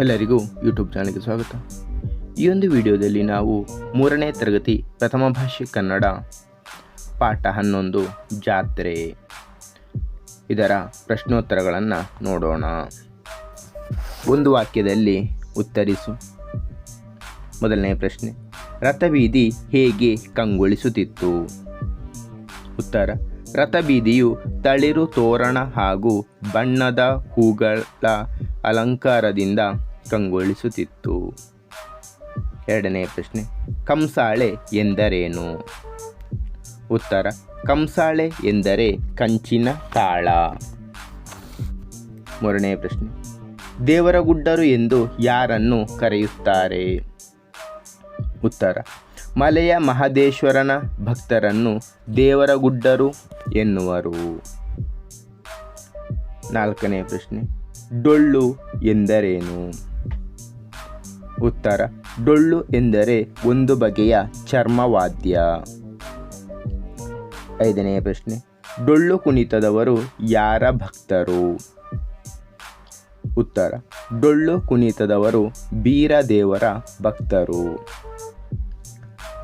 ಎಲ್ಲರಿಗೂ ಯೂಟ್ಯೂಬ್ ಚಾನಲ್ಗೆ ಸ್ವಾಗತ. ಈ ಒಂದು ವಿಡಿಯೋದಲ್ಲಿ ನಾವು ಮೂರನೇ ತರಗತಿ ಪ್ರಥಮ ಭಾಷೆ ಕನ್ನಡ ಪಾಠ ಹನ್ನೊಂದು ಜಾತ್ರೆ. ಇದರ ಪ್ರಶ್ನೋತ್ತರಗಳನ್ನು ನೋಡೋಣ. ಒಂದು ವಾಕ್ಯದಲ್ಲಿ ಉತ್ತರಿಸು. ಮೊದಲನೇ ಪ್ರಶ್ನೆ, ರಥಬೀದಿ ಹೇಗೆ ಕಂಗೊಳಿಸುತ್ತಿತ್ತು? ಉತ್ತರ, ರಥಬೀದಿಯು ತಳಿರು ತೋರಣ ಹಾಗೂ ಬಣ್ಣದ ಹೂಗಳ ಅಲಂಕಾರದಿಂದ ಕಂಗೊಳಿಸುತ್ತಿತ್ತು. ಎರಡನೇ ಪ್ರಶ್ನೆ, ಕಂಸಾಳೆ ಎಂದರೇನು? ಉತ್ತರ, ಕಂಸಾಳೆ ಎಂದರೆ ಕಂಚಿನ ತಾಳ. ಮೂರನೇ ಪ್ರಶ್ನೆ ದೇವರಗುಡ್ಡರು ಎಂದು ಯಾರನ್ನು ಕರೆಯುತ್ತಾರೆ? ಉತ್ತರ, ಮಲೆಯ ಮಹದೇಶ್ವರನ ಭಕ್ತರನ್ನು ದೇವರಗುಡ್ಡರು ಎನ್ನುವರು. ನಾಲ್ಕನೇ ಪ್ರಶ್ನೆ ಡೊಳ್ಳು ಎಂದರೇನು? ಉತ್ತರ, ಡೊಳ್ಳು ಎಂದರೆ ಒಂದು ಬಗೆಯ ಚರ್ಮವಾದ್ಯ. ಐದನೆಯ ಪ್ರಶ್ನೆ, ಡೊಳ್ಳು ಕುಣಿತದವರು ಯಾರ ಭಕ್ತರು? ಉತ್ತರ, ಡೊಳ್ಳು ಕುಣಿತದವರು ಬೀರದೇವರ ಭಕ್ತರು.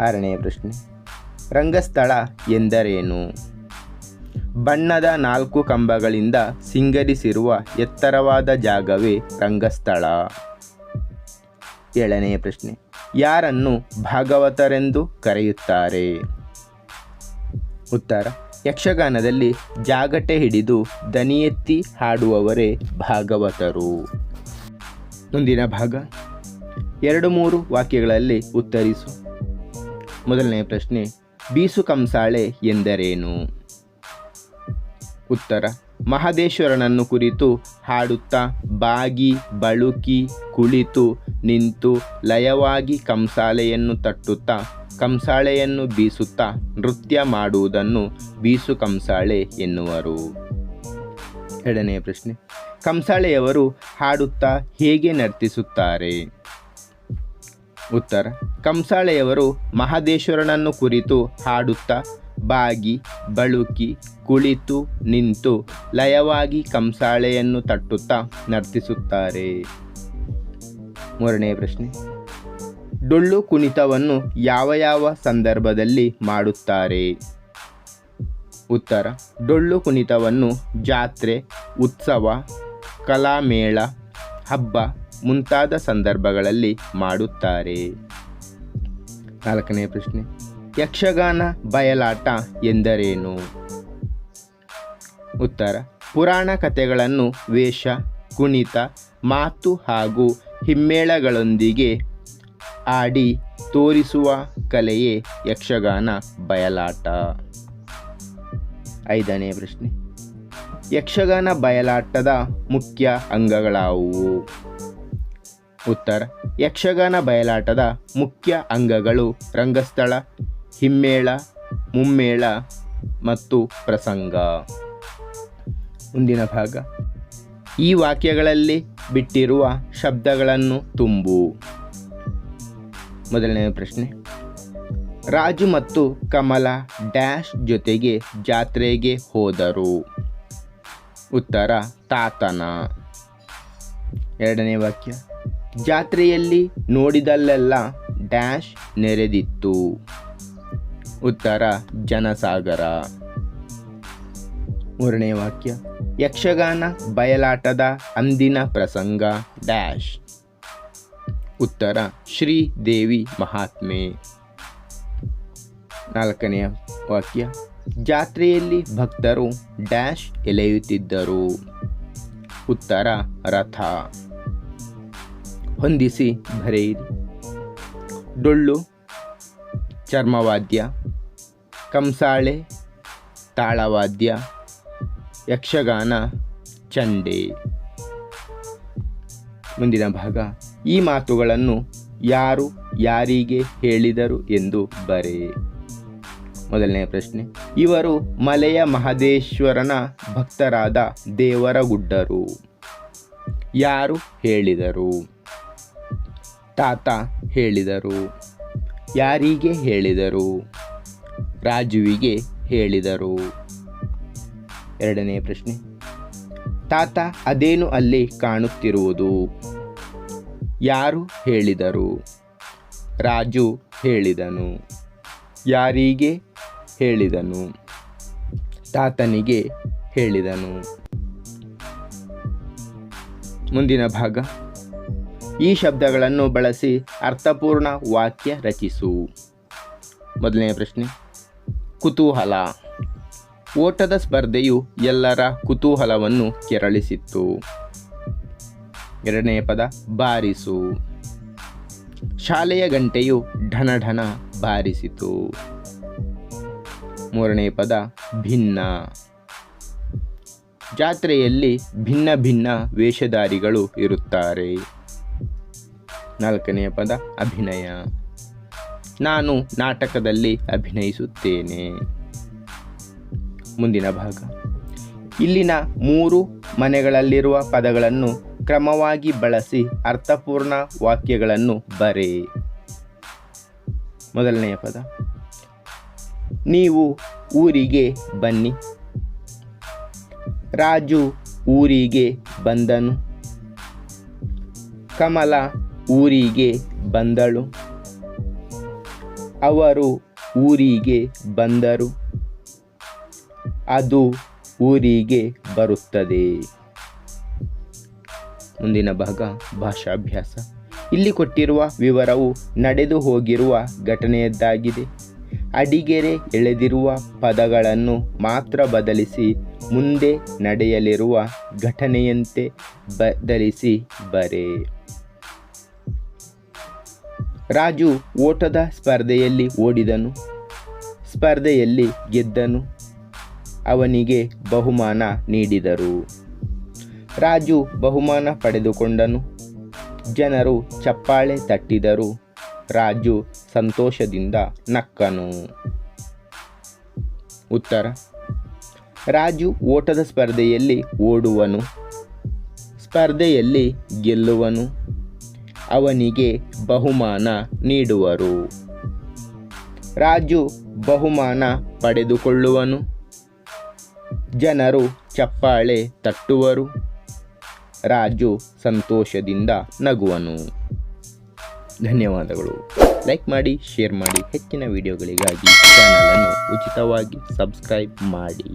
ಆರನೇ ಪ್ರಶ್ನೆ, ರಂಗಸ್ಥಳ ಎಂದರೇನು? ಬಣ್ಣದ ನಾಲ್ಕು ಕಂಬಗಳಿಂದ ಸಿಂಗರಿಸಿರುವ ಎತ್ತರವಾದ ಜಾಗವೇ ರಂಗಸ್ಥಳ. ಏಳನೆಯ ಪ್ರಶ್ನೆ. ಯಾರನ್ನು ಭಾಗವತರೆಂದು ಕರೆಯುತ್ತಾರೆ? ಉತ್ತರ. ಯಕ್ಷಗಾನದಲ್ಲಿ ಜಾಗಟೆ ಹಿಡಿದು ದನಿಯೆತ್ತಿ ಹಾಡುವವರೇ ಭಾಗವತರು. ಮುಂದಿನ ಭಾಗ. ಎರಡು ಮೂರು ವಾಕ್ಯಗಳಲ್ಲಿ ಉತ್ತರಿಸು. ಮೊದಲನೇ ಪ್ರಶ್ನೆ. ಬೀಸು ಕಂಸಾಳೆ ಎಂದರೇನು? ಉತ್ತರ. ಮಹದೇಶ್ವರನನ್ನು ಕುರಿತು ಹಾಡುತ್ತಾ ಬಾಗಿ, ಬಳುಕಿ, ಕುಳಿತು ನಿಂತು ಲಯವಾಗಿ ಕಂಸಾಳೆಯನ್ನು ತಟ್ಟುತ್ತಾ ಕಂಸಾಳೆಯನ್ನು ಬೀಸುತ್ತಾ ನೃತ್ಯ ಮಾಡುವುದನ್ನು ಬೀಸು ಕಂಸಾಳೆ ಎನ್ನುವರು. ಎರಡನೆಯ ಪ್ರಶ್ನೆ. ಕಂಸಾಳೆಯವರು ಹಾಡುತ್ತಾ ಹೇಗೆ ನರ್ತಿಸುತ್ತಾರೆ? ಉತ್ತರ. ಕಂಸಾಳೆಯವರು ಮಹದೇಶ್ವರನನ್ನು ಕುರಿತು ಹಾಡುತ್ತಾ ಬಾಗಿ, ಬಳುಕಿ, ಕುಳಿತು, ನಿಂತು, ಲಯವಾಗಿ ಕಂಸಾಳೆಯನ್ನು ತಟ್ಟುತ್ತಾ ನರ್ತಿಸುತ್ತಾರೆ. ಮೂರನೇ ಪ್ರಶ್ನೆ. ಡೊಳ್ಳು ಕುಣಿತವನ್ನು ಯಾವ ಯಾವ ಸಂದರ್ಭದಲ್ಲಿ ಮಾಡುತ್ತಾರೆ? ಉತ್ತರ. ಡೊಳ್ಳು ಕುಣಿತವನ್ನು ಜಾತ್ರೆ, ಉತ್ಸವ, ಕಲಾಮೇಳ, ಹಬ್ಬ ಮುಂತಾದ ಸಂದರ್ಭಗಳಲ್ಲಿ ಮಾಡುತ್ತಾರೆ. ನಾಲ್ಕನೇ ಪ್ರಶ್ನೆ. ಯಕ್ಷಗಾನ ಬಯಲಾಟ ಎಂದರೇನು? ಉತ್ತರ, ಪುರಾಣ ಕಥೆಗಳನ್ನು ವೇಷ, ಕುಣಿತ, ಮಾತು ಹಾಗೂ ಹಿಮ್ಮೇಳಗಳೊಂದಿಗೆ ಆಡಿ ತೋರಿಸುವ ಕಲೆಯೇ ಯಕ್ಷಗಾನ ಬಯಲಾಟ. ಐದನೇ ಪ್ರಶ್ನೆ, ಯಕ್ಷಗಾನ ಬಯಲಾಟದ ಮುಖ್ಯ ಅಂಗಗಳಾವುವು? ಉತ್ತರ, ಯಕ್ಷಗಾನ ಬಯಲಾಟದ ಮುಖ್ಯ ಅಂಗಗಳು ರಂಗಸ್ಥಳ ಹಿಮ್ಮೇಳ, ಮುಮ್ಮೇಳ ಮತ್ತು ಪ್ರಸಂಗ. ಮುಂದಿನ ಭಾಗ. ಈ ವಾಕ್ಯಗಳಲ್ಲಿ ಬಿಟ್ಟಿರುವ ಶಬ್ದಗಳನ್ನು ತುಂಬು. ಮೊದಲನೇ ಪ್ರಶ್ನೆ. ರಾಜು ಮತ್ತು ಕಮಲ ಡ್ಯಾಶ್ ಜೊತೆಗೆ ಜಾತ್ರೆಗೆ ಹೋದರು. ಉತ್ತರ, ತಾತನ. ಎರಡನೇ ವಾಕ್ಯ. ಜಾತ್ರೆಯಲ್ಲಿ ನೋಡಿದಲ್ಲೆಲ್ಲ ಡ್ಯಾಶ್ ನೆರೆದಿತ್ತು. ಉತ್ತರ ಜನಸಾಗರ. ಮೂರನೇ ವಾಕ್ಯ. ಯಕ್ಷಗಾನ ಬಯಲಾಟದ ಅಂದಿನ ಪ್ರಸಂಗ ಡ್ಯಾಶ್. ಉತ್ತರ ಶ್ರೀದೇವಿ ಮಹಾತ್ಮೆ. ನಾಲ್ಕನೆಯ ವಾಕ್ಯ. ಜಾತ್ರೆಯಲ್ಲಿ ಭಕ್ತರು ಡ್ಯಾಶ್ ಎಳೆಯುತ್ತಿದ್ದರು. ಉತ್ತರ, ರಥ. ಹೊಂದಿಸಿ ಬರೆಯಿರಿ. ಡೊಳ್ಳು ಚರ್ಮವಾದ್ಯ, ಕಂಸಾಳೆ, ತಾಳವಾದ್ಯ, ಯಕ್ಷಗಾನ, ಚಂಡೆ. ಮುಂದಿನ ಭಾಗ, ಈ ಮಾತುಗಳನ್ನು ಯಾರು ಯಾರಿಗೆ ಹೇಳಿದರು ಎಂದು ಬರೆ. ಮೊದಲನೆಯ ಪ್ರಶ್ನೆ, ಇವರು ಮಲೆಯ ಮಹದೇಶ್ವರನ ಭಕ್ತರಾದ ದೇವರಗುಡ್ಡರು. ಯಾರು ಹೇಳಿದರು? ತಾತ ಹೇಳಿದರು. ಯಾರಿಗೆ ಹೇಳಿದರು? ರಾಜುವಿಗೆ ಹೇಳಿದರು. ಎರಡನೇ ಪ್ರಶ್ನೆ. ತಾತ ಅದೇನು ಅಲ್ಲಿ ಕಾಣುತ್ತಿರುವುದು? ಯಾರು ಹೇಳಿದರು? ರಾಜು ಹೇಳಿದನು. ಯಾರಿಗೆ ಹೇಳಿದನು? ತಾತನಿಗೆ ಹೇಳಿದನು. ಮುಂದಿನ ಭಾಗ. ಈ ಶಬ್ದಗಳನ್ನು ಬಳಸಿ ಅರ್ಥಪೂರ್ಣ ವಾಕ್ಯ ರಚಿಸು. ಮೊದಲನೇ ಪ್ರಶ್ನೆ, ಕುತೂಹಲ. ಓಟದ ಸ್ಪರ್ಧೆಯು ಎಲ್ಲರ ಕುತೂಹಲವನ್ನು ಕೆರಳಿಸಿತ್ತು. ಎರಡನೆಯ ಪದ, ಬಾರಿಸು. ಶಾಲೆಯ ಗಂಟೆಯು ಢನ ಢನ ಬಾರಿಸಿತು. ಮೂರನೇ ಪದ, ಭಿನ್ನ. ಜಾತ್ರೆಯಲ್ಲಿ ಭಿನ್ನ ಭಿನ್ನ ವೇಷಧಾರಿಗಳು ಇರುತ್ತಾರೆ. ನಾಲ್ಕನೆಯ ಪದ, ಅಭಿನಯ. ನಾನು ನಾಟಕದಲ್ಲಿ ಅಭಿನಯಿಸುತ್ತೇನೆ. ಮುಂದಿನ ಭಾಗ. ಇಲ್ಲಿನ ಮೂರು ಮನೆಗಳಲ್ಲಿರುವ ಪದಗಳನ್ನು ಕ್ರಮವಾಗಿ ಬಳಸಿ ಅರ್ಥಪೂರ್ಣ ವಾಕ್ಯಗಳನ್ನು ಬರೆ. ಮೊದಲನೆಯ ಪದ. ನೀವು ಊರಿಗೆ ಬನ್ನಿ. ರಾಜು ಊರಿಗೆ ಬಂದನು. ಕಮಲ ಊರಿಗೆ ಬಂದಳು. ಅವರು ಊರಿಗೆ ಬಂದರು. ಅದು ಊರಿಗೆ ಬರುತ್ತದೆ. ಮುಂದಿನ ಭಾಗ ಭಾಷಾಭ್ಯಾಸ. ಇಲ್ಲಿ ಕೊಟ್ಟಿರುವ ವಿವರವು ನಡೆದು ಹೋಗಿರುವ ಘಟನೆಯದ್ದಾಗಿದೆ. ಅಡಿಗೆರೆ ಎಳೆದಿರುವ ಪದಗಳನ್ನು ಮಾತ್ರ ಬದಲಿಸಿ ಮುಂದೆ ನಡೆಯಲಿರುವ ಘಟನೆಯಂತೆ ಬದಲಿಸಿ ಬರೆ. ರಾಜು ಓಟದ ಸ್ಪರ್ಧೆಯಲ್ಲಿ ಓಡಿದನು. ಸ್ಪರ್ಧೆಯಲ್ಲಿ ಗೆದ್ದನು. ಅವನಿಗೆ ಬಹುಮಾನ ನೀಡಿದರು. ರಾಜು ಬಹುಮಾನ ಪಡೆದುಕೊಂಡನು. ಜನರು ಚಪ್ಪಾಳೆ ತಟ್ಟಿದರು. ರಾಜು ಸಂತೋಷದಿಂದ ನಕ್ಕನು. ಉತ್ತರ. ರಾಜು ಓಟದ ಸ್ಪರ್ಧೆಯಲ್ಲಿ ಓಡುವನು. ಸ್ಪರ್ಧೆಯಲ್ಲಿ ಗೆಲ್ಲುವನು. ಅವನಿಗೆ ಬಹುಮಾನ ನೀಡುವರು. ರಾಜು ಬಹುಮಾನ ಪಡೆದುಕೊಳ್ಳುವನು. ಜನರು ಚಪ್ಪಾಳೆ ತಟ್ಟುವರು. ರಾಜು ಸಂತೋಷದಿಂದ ನಗುವನು. ಧನ್ಯವಾದಗಳು. ಲೈಕ್ ಮಾಡಿ, ಶೇರ್ ಮಾಡಿ. ಹೆಚ್ಚಿನ ವಿಡಿಯೋಗಳಿಗಾಗಿ ಚಾನಲನ್ನು ಉಚಿತವಾಗಿ ಸಬ್ಸ್ಕ್ರೈಬ್ ಮಾಡಿ.